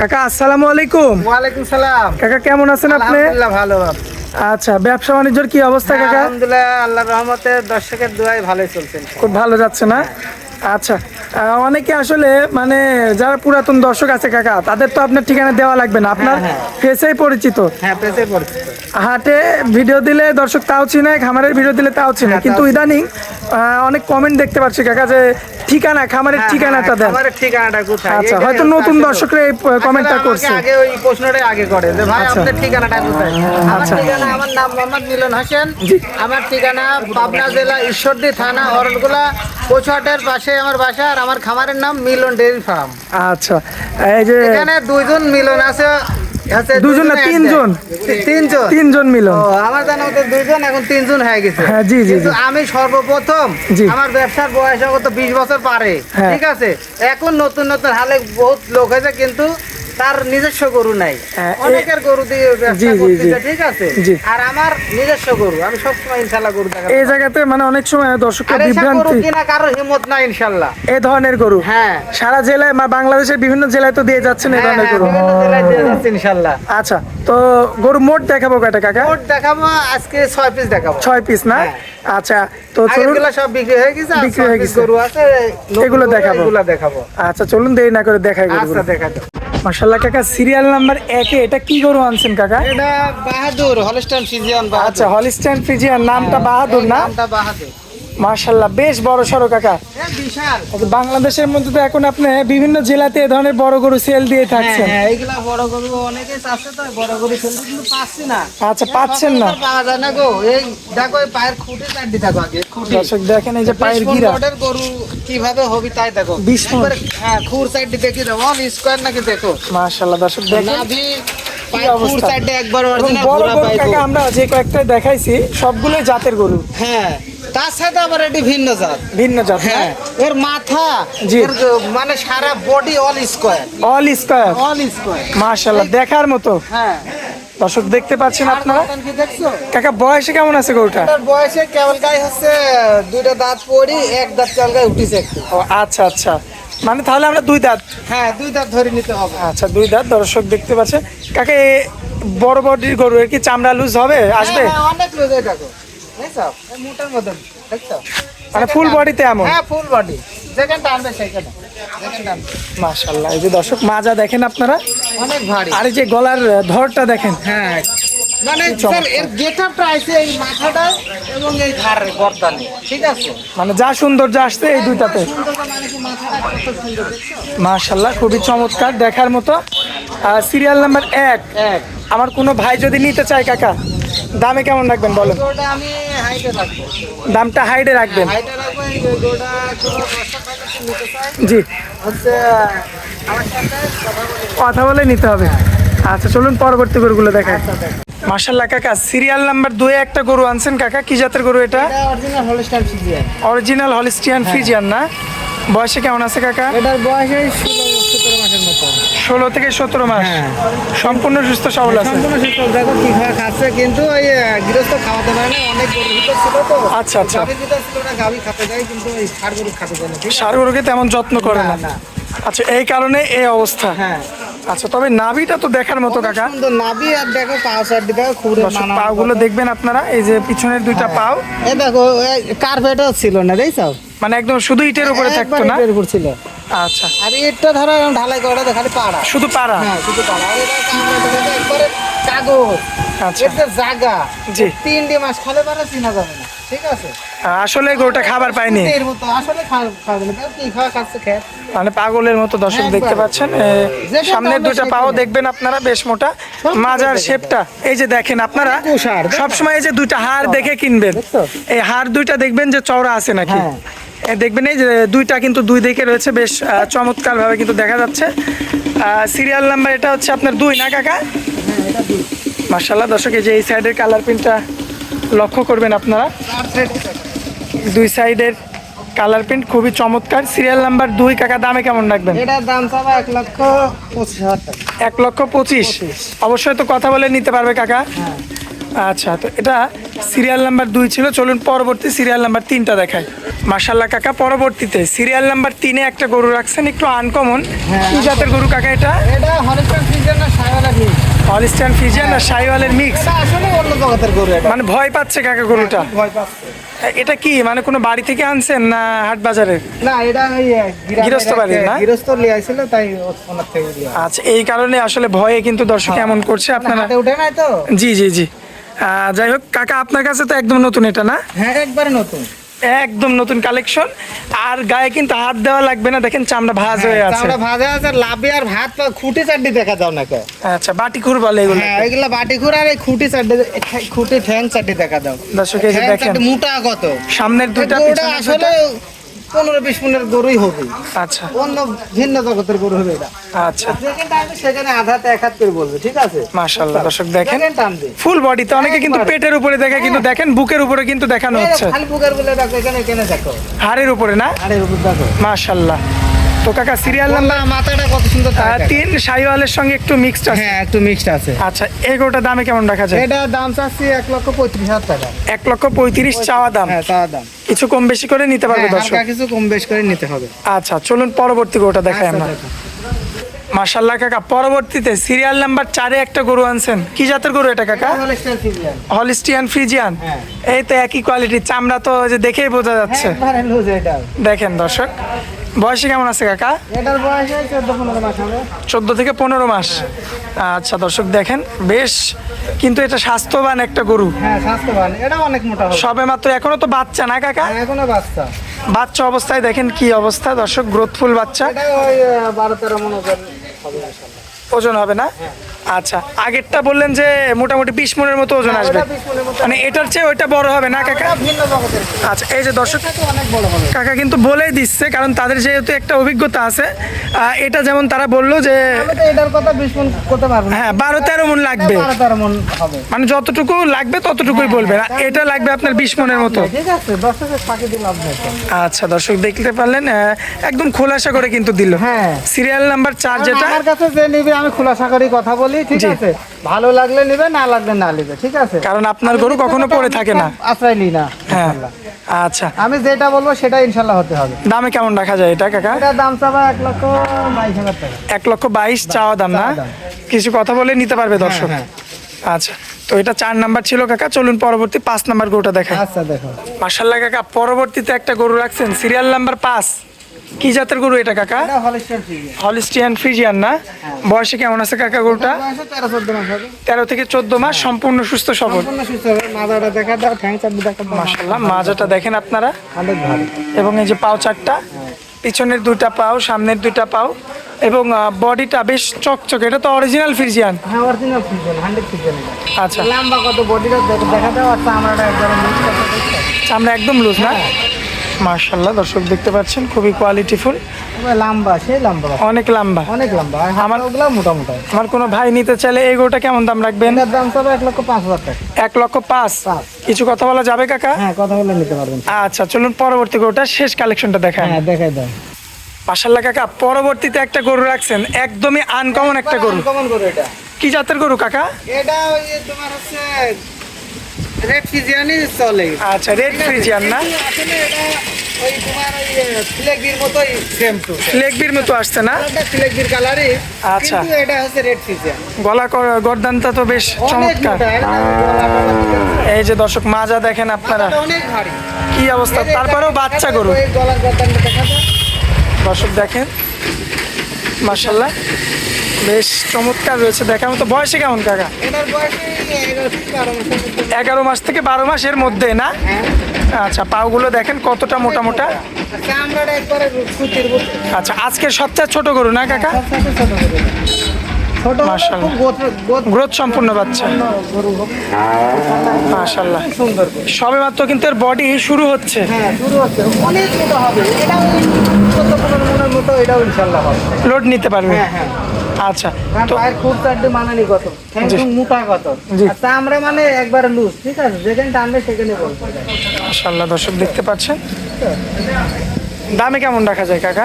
কাকা আসসালামু আলাইকুম। ওয়ালাইকুম সালাম। কাকা কেমন আছেন আপনি? আলহামদুলিল্লাহ ভালো। আচ্ছা ব্যবসা বাণিজ্যর কি অবস্থা কাকা? আলহামদুলিল্লাহ আল্লাহর রহমতে দর্শকের দোয়াই ভালোই চলছে। খুব ভালো যাচ্ছে না? আচ্ছা অনেকে আসলে মানে যারা পুরাতন দর্শক আছে কাকা তাদের তো আপনার ঠিকানা দেওয়া লাগবে না। আপনার হ্যাঁ, ফেসেই পরিচিত। হ্যাঁ পেছে পড়ছে হাটে ভিডিও দিলে দর্শক তাও চিনে খামারের ভিডিও দিলে তাও চিনে। হ্যাঁ, কিন্তু ইদানিং অনেক কমেন্ট দেখতে পাচ্ছি কাকা যে ঠিকানা খামারের ঠিকানাটা দেন। আমার ঠিকানাটা কোথায়? আচ্ছা হয়তো নতুন। দর্শকরা এই কমেন্টটা করছে। আগে ওই প্রশ্নটাই আগে করে যে ভাই আচ্ছা। আপনার ঠিকানাটা কোথায়? আচ্ছা। ঠিকানা আমার নাম মোহাম্মদ মিলন হোসেন। আমার ঠিকানা পাবনা জেলা ঈশ্বরদী থানা অরণগুলা কোচহাটের পাশে আমার বাসা আর আমার খামারের নাম মিলন ডেয়ারি ফার্ম। আচ্ছা এই যে এখানে দুইজন মিলন আছে। দুজন না, তিনজন। তিনজন। তিনজন মিলন। আমার জানা মতো দুইজন এখন তিনজন হয়ে গেছে। হ্যাঁ, জি, জি, আমি সর্বপ্রথম আমার ব্যবসার বয়স তো বিশ বছর পারে। হ্যাঁ। ঠিক আছে? এখন নতুন নতুন হালে বহুত লোক হয়েছে কিন্তু তার নিজস্ব গরু নাই। হ্যাঁ, অনেকের গরু দিয়ে ব্যবসা ঠিক আছে? আর আমার নিজস্ব গরু আমি সবসময় ইনশাল্লাহ গরু দেখা এই জায়গাতে মানে অনেক সময় দর্শককে আর এসব গরু বিভ্রান্তি কিনা কারোর হিম্মত নাই ইনশাল্লাহ। এই ধরনের গরু। হ্যাঁ। সারা জেলায় বাংলাদেশের বিভিন্ন জেলায় তো দিয়ে যাচ্ছেন এই হ্যাঁ, ধরনের হ্যাঁ, গরু। বিভিন্ন জেলায় দিয়ে যাচ্ছে ইনশাল্লাহ। আচ্ছা তো গরু মোট দেখাবো কয়টা কাকা? মোট দেখাবো আজকে ছয় পিস দেখাবো। ছয় পিস না? হ্যাঁ। আচ্ছা তো চলুন সব বিক্রি হয়ে গেছে বিক্রি হয়ে গেছে। গরু আছে এগুলো দেখাবো। এগুলো দেখাবো। আচ্ছা চলুন দেরি না করে দেখাই গরু আচ্ছা দেখা যাক মাশাল্লাহ কাকা সিরিয়াল নাম্বার একে এটা কি গরু আনছেন কাকা? এটা বাহাদুর হলস্টাইন ফিজিয়ান আচ্ছা হলিস্টাইন ফ্রিজিয়ান নামটা বাহাদুর না? নামটা বাহাদুর। মাশাল্লাহ বেশ বড় সড়ো কাকা। বিশাল। আচ্ছা, বাংলাদেশের মধ্যে তো এখন আপনি বিভিন্ন জেলাতে এ ধরনের বড় গরু সেল দিয়ে হ্যাঁ থাকছেন। হ্যাঁ এইগুলা বড় গরু অনেকে চাচ্ছে তো বড় গরু ফেলতে কিন্তু পাচ্ছি না। আচ্ছা পাচ্ছেন না। পাওয়া যায় না গো। এই দেখো এই পায়ের খুঁটি থাকো আগে খুঁটি। দর্শক দেখেন এই যে পায়ের গিরা। গরু কীভাবে হবে তাই দেখো? হ্যাঁ খুর সাইড দেখি দেখো অল স্কোয়ার নাকি দেখো। মাশাল্লাহ দর্শক দেখেন। নাভি আমরা যে কয়েকটা দেখাইছি সবগুলোই জাতের গরু। হ্যাঁ। তার সাথে আবার এটি ভিন্ন জাত। ভিন্ন জাত হ্যাঁ এর মাথা এর মানে সারা body all square all square all square মাশাল্লাহ দেখার মতো। হ্যাঁ। দর্শক দেখতে পাচ্ছেন আপনারা? কাকা বয়সে কেমন আছে গরুটা? বয়সে কেবল গায়ে হচ্ছে দুইটা দাঁত পড়ি এক দাঁত কেবল গায়ে উঠিছে ও আচ্ছা আচ্ছা। মানে তাহলে আমরা দুই দাঁত? হ্যাঁ দুই দাঁত ধরে নিতে হবে। আচ্ছা দুই দাঁত দর্শক দেখতে পাচ্ছেন কাকে বড় বডির গরু এর কি চামড়া লুজ হবে? আসবে? হ্যাঁ, হ্যাঁ, অনেক এই দেখো। দেখছ? এই মোটার মধ্যে দেখছ? মানে ফুল বডিতে এমন? হ্যাঁ ফুল বডি যেখানে টানবে সেখানে। মাশাল্লাহ এই যে দর্শক মাজা দেখেন আপনারা? অনেক ভারী। আর এই যে গলার ধরটা দেখেন। হ্যাঁ। মানে স্যার এর গেটআপটা আছে এই মাথাটা এবং এই ঘাড়ে গর্দানে। ঠিক আছে? মানে যা সৌন্দর্য আসছে এই দুইটাতে। সুন্দরটা মানে সুন্দর দেখছ? মাশাল্লাহ খুবই চমৎকার। দেখার মতো। সিরিয়াল নাম্বার এক। এক। আমার কোনো ভাই যদি নিতে চায় কাকা? দামে কেমন রাখবেন বলেন? দামটা হাইডে রাখবেন? জি। কথা বলে নিতে। হবে। আচ্ছা চলুন পরবর্তী গরুগুলো দেখায় মাশাল্লাহ কাকা সিরিয়াল নাম্বার দুয়ে একটা গরু আনছেন কাকা। কি জাতের গরু এটা? অরিজিনাল ফিজিয়ান হলিস্টিয়ান ফ্রিজিয়ান না? বয়সে কেমন আছে কাকা? এটার বয়স ষোলো থেকে সতেরো মাস। হ্যাঁ। সম্পূর্ণ সুস্থ সবল আছে। দেখো কি খাওয়া খাচ্ছে কিন্তু ওই গৃহস্থ খাওয়াতে পারে না অনেক গরুর ভিতর ছিল তো। আচ্ছা, আচ্ছা। গাভী খাতে যায় কিন্তু ওই ষাড় গরু খাতে যায় না ঠিক সার গরুকে তেমন যত্ন করে না। আচ্ছা এই কারণে এই অবস্থা। হ্যাঁ। আচ্ছা তবে নাভিটা তো দেখার মতো কাকা। নাভি আর দেখো পাও সাইড নানা দেখবেন আপনারা এই যে পিছনের দুইটা পাও। এই দেখো কার্পেটও ছিল না দেখছ? মানে একদম শুধু ইটের উপরে থাকতো না? ইটের উপর ছিল। আচ্ছা। আর ইটটা ধরো ঢালাই খালি পাড়া। শুধু পাড়া? হ্যাঁ শুধু পাড়া। আর এটা একবারে কাগজ আচ্ছা। এর জায়গা জি। তিনটে মাস খালে পারে চিনা যাবে না। ঠিক আছে? আসলে গরুটা খাবার পায়নি। এর মতো আসলে খাবে না। কি খাওয়া খাচ্ছে খেয়ে মানে পাগলের মতো দর্শক দেখতে পাচ্ছেন সামনের দুইটা পাও দেখবেন আপনারা বেশ মোটা। মাজার শেপটা এই যে দেখেন আপনারা সবসময় এই যে দুইটা হাড় দেখে কিনবেন। এই হাড় দুইটা দেখবেন যে চওড়া আছে নাকি? হ্যাঁ। দেখবেন এই যে দুইটা কিন্তু দুই দিকে রয়েছে বেশ চমৎকার ভাবে কিন্তু দেখা যাচ্ছে। সিরিয়াল নাম্বার এটা হচ্ছে আপনার দুই না কাকা? মার্শাল্লাহ দর্শক এই যে এই সাইডের কালার প্রিন্টটা লক্ষ্য করবেন আপনারা। দুই সাইডের কালার প্রিন্ট খুবই চমৎকার। সিরিয়াল নাম্বার দুই কাকা দামে কেমন রাখবেন? এটার দাম চাবা এক লক্ষ পঁচিশ এক লক্ষ পঁচিশ। অবশ্যই তো কথা বলে নিতে পারবে কাকা। হ্যাঁ। আচ্ছা তো এটা সিরিয়াল নাম্বার দুই ছিল চলুন পরবর্তী সিরিয়াল নাম্বার তিনটা দেখাই। মার্শাল্লাহ কাকা পরবর্তীতে সিরিয়াল নাম্বার তিনে একটা গরু রাখছেন একটু আনকমন হ্যাঁ, কি জাতের গরু কাকা এটা? হলিস্টান ফিজিয়ান আর শাহিওয়ালের মিক্স মানে ভয় পাচ্ছে কাকা গরুটা? ভয় পাচ্ছে। এটা কি মানে কোনো বাড়ি থেকে আনছেন না হাট বাজারে না এটা গৃহস্থ এক- না? গৃহস্থ লিয়ে আইছিল তাই ওনার থেকে আচ্ছা এই কারণে আসলে ভয়ে কিন্তু দর্শক এমন করছে আপনারা উঠে নাই তো? জি জি জি। যাই হোক কাকা আপনার কাছে তো একদম নতুন এটা না? হ্যাঁ একবারে নতুন। একদম নতুন কালেকশন। আর গায়ে কিন্তু হাত দেওয়া লাগবে না দেখেন চামড়া ভাঁজ হয়ে আছে। আমরা ভাজা আছে লাভে আর ভাত পা খুঁটি চাড্ডি দেখা দাও না কে আচ্ছা বাটি খুর বলে এগুলো। হ্যাঁ এগুলা বাটি খুঁড় আর এই খুঁটি চাড্ডি খুঁটি ঠ্যাং চাড্ডি দেখা দাও দর্শক এই দেখেন। মোটা কত সামনের দুইটা গরুটা পিছনের আসলে। পনেরো বিশ মিনিটের গরুই হবে। আচ্ছা। অন্য ভিন্ন জগতের গরু হবে এটা। আচ্ছা। সেখানে আধাতে এক হাত করে বলবে ঠিক আছে? মাশাআল্লাহ দর্শক দেখেন ফুল বডিতে অনেকে কিন্তু পেটের উপরে দেখে কিন্তু দেখেন বুকের উপরে কিন্তু দেখানো হচ্ছে। খালি বুকের বলে দেখো এখানে এখানে দেখো। হাড়ের উপরে না? হাড়ের উপর দেখো। মাশাআল্লাহ। তো কাকা সিরিয়াল নাম্বার মাথাটা কত সুন্দর তিন শাহিওয়ালের সঙ্গে একটু মিক্সড আছে। হ্যাঁ একটু মিক্সড আছে। আচ্ছা এগোটা দামে কেমন রাখা যায়? এটা দাম চাচ্ছি এক লক্ষ পঁয়ত্রিশ হাজার টাকা। এক লক্ষ পঁয়ত্রিশ চাওয়া দাম। হ্যাঁ তার দাম। কিছু কম বেশি করে নিতে পারবে হ্যাঁ, দর্শক? কিছু কম বেশ করে নিতে হবে। আচ্ছা চলুন পরবর্তী গরুটা দেখাই আচ্ছা, আমরা। দেখো। মাশাল্লাহ কাকা পরবর্তীতে সিরিয়াল নাম্বার চারে একটা গরু আনছেন। কি জাতের গরু এটা কাকা। Holstein Friesian. এই তো একই কোয়ালিটির চামড়া তো যে দেখেই বোঝা যাচ্ছে। দেখেন দর্শক বয়সে কেমন আছে কাকা? এটার বয়স হয় চোদ্দ পনেরো মাস হবে। চোদ্দ থেকে পনেরো মাস। আচ্ছা দর্শক দেখেন বেশ কিন্তু এটা স্বাস্থ্যবান একটা গরু। হ্যাঁ স্বাস্থ্যবান। এটা অনেক মোটা সবে মাত্র এখনও তো বাচ্চা না কাকা? হ্যাঁ, এখনও বাচ্চা। বাচ্চা অবস্থায় দেখেন কি অবস্থা দর্শক গ্রোথফুল বাচ্চা। বারো তেরো মনে ওজন হবে। ওজন হবে না? আচ্ছা আগেরটা বললেন যে মোটামুটি বিশ মনের মতো ওজন হ্যাঁ, আসবে। ওটা 20 মনের মতো। মানে এটার চেয়ে ওইটা বড় হবে না কাকা? ভিন্ন জগতের আচ্ছা এই যে দর্শক কাকা কিন্তু বলেই দিচ্ছে কারণ তাদের যেহেতু একটা অভিজ্ঞতা আছে এটা যেমন তারা বলল যে এটার কথা বিশ মন করতে পারব হ্যাঁ বারো তেরো মন লাগবে। বারো তেরো মন যতটুকু লাগবে ততটুকুই বলবে এটা লাগবে আপনার বিশ মনের মতো। আচ্ছা দর্শক দেখতে পারলেন একদম খোলাসা করে কিন্তু দিল। হ্যাঁ। সিরিয়াল নাম্বার চার যেটা আমার কাছে যে নিবে আমি খোলাসা করে কথা বলি ঠিক আছে? ভালো লাগলে নিবে না লাগলে না নিবে ঠিক আছে? কারণ আপনার গরু কখনো পড়ে থাকে না। আশ্রয় নি না হ্যাঁ। আচ্ছা। আমি যেটা বলব সেটা ইনশাল্লাহ হতে হবে। দামে কেমন রাখা যায় এটা কাকা? এটা দাম চাবা এক লক্ষ বাইশ হাজার টাকা। এক লক্ষ বাইশ চাওয়া দাম না? কিছু কথা বলে নিতে পারবে দর্শক। হ্যাঁ, আচ্ছা তো এটা চার নাম্বার ছিল কাকা। চলুন পরবর্তী পাঁচ নাম্বার গরুটা দেখা আচ্ছা দেখো। মার্শাল্লাহ কাকা পরবর্তীতে একটা গরু রাখছেন সিরিয়াল নাম্বার পাঁচ। কি জাতের গরু এটা কাকা। হলিস্টিয়ান ফ্রিজিয়ান না? বয়সে কেমন আছে কাকা গরুটা? তেরো থেকে চোদ্দ মাস সম্পূর্ণ সুস্থ সবল। সম্পূর্ণ সুস্থ দাও মার্শাল্লাহ মাজাটা দেখেন আপনারা। এবং এই যে পাও চারটা পিছনের দুটা পাও সামনের দুইটা পাও এবং বডিটা বেশ চকচকে। এটা তো অরিজিনাল ফ্রিজিয়ান হ্যাঁ অরিজিনাল ফ্রিজিয়ান হান্ড্রেড ফ্রিজিয়ান আচ্ছা। লম্বা কত বডিটা দেখা দাও আর চামড়াটা একবারে মিক্স করতে আমরা একদম লুজ না? মার্শাল্লাহ দর্শক দেখতে পাচ্ছেন খুবই কোয়ালিটিফুল লম্বা সেই লম্বা অনেক লম্বা। অনেক লম্বা আমার ওগুলো মোটা মোটা আমার কোনো ভাই নিতে চাইলে এই গরুটা কেমন দাম রাখবেন? এটার দাম চাবে এক লক্ষ পাঁচ হাজার টাকা। এক লক্ষ পাঁচ। কিছু কথা বলা যাবে কাকা? হ্যাঁ কথা বলে নিতে পারবেন। আচ্ছা চলুন পরবর্তী গরুটা শেষ কালেকশনটা দেখায় হ্যাঁ দেখাই দাও। মাসাল্লাহ কাকা পরবর্তীতে একটা গরু রাখছেন একদমই আনকমন একটা গরু। কেমন করে এটা। কি জাতের গরু কাকা? এটা ওই তোমার হচ্ছে রেড ফিজিয়ানই চলে। আচ্ছা রেড ফ্রিজিয়ান না? আসলে এটা ওই তোমার ওই ফ্লেগবির মতোই সেম টু লেগবির মতো আসছে না? কালারটা ফ্লেগবির কালারই আচ্ছা। কিন্তু এটা হচ্ছে রেড ফিজিয়ান গলা গর্দানটা তো বেশ চমৎকার? এই যে দর্শক মাজা দেখেন আপনারা। মাথাটা অনেক ভারী। কি অবস্থা? তারপরেও বাচ্চা গরু গলার গর্দানটা দেখা দর্শক দেখেন। মার্শাল্লাহ বেশ চমৎকার রয়েছে দেখার মতো বয়সে কেমন কাকা? এগারো থেকে বারো মাস থেকে বারো মাসের মধ্যে না? হ্যাঁ। আচ্ছা পাগুলো দেখেন কতটা মোটা মোটা সুতির মতো আচ্ছা আজকের সবচেয়ে ছোট গরু না কাকা? গ্রোথ সম্পূর্ণ বাচ্চা। মাশাল্লাহ। সবে মাত্র কিন্তু এর বডি শুরু হচ্ছে। হ্যাঁ মোটা লোড নিতে পারবে। হ্যাঁ। আচ্ছা তো পায়ের খুব চারটে মানানি কত? মোটা কত? চামড়া মানে একবারে লুজ ঠিক আছে? যেখানে টানবে সেখানে বলব মাশাল্লাহ দর্শক দেখতে পাচ্ছেন? দামে কেমন রাখা যায় কাকা?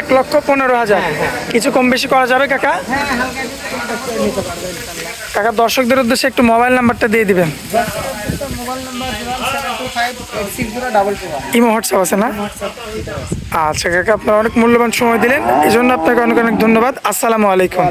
এক লক্ষ পনেরো হাজার পনেরো হাজার। কিছু কম বেশি করা যাবে কাকা? হ্যাঁ কাকা দর্শকদের উদ্দেশ্যে একটু মোবাইল নাম্বারটা দিয়ে দিবেন। ইমো হোয়াটসঅ্যাপ আছে না? আচ্ছা কাকা, আপনার অনেক মূল্যবান সময় দিলেন। এই জন্য আপনাকে অনেক অনেক ধন্যবাদ। আসসালামু আলাইকুম।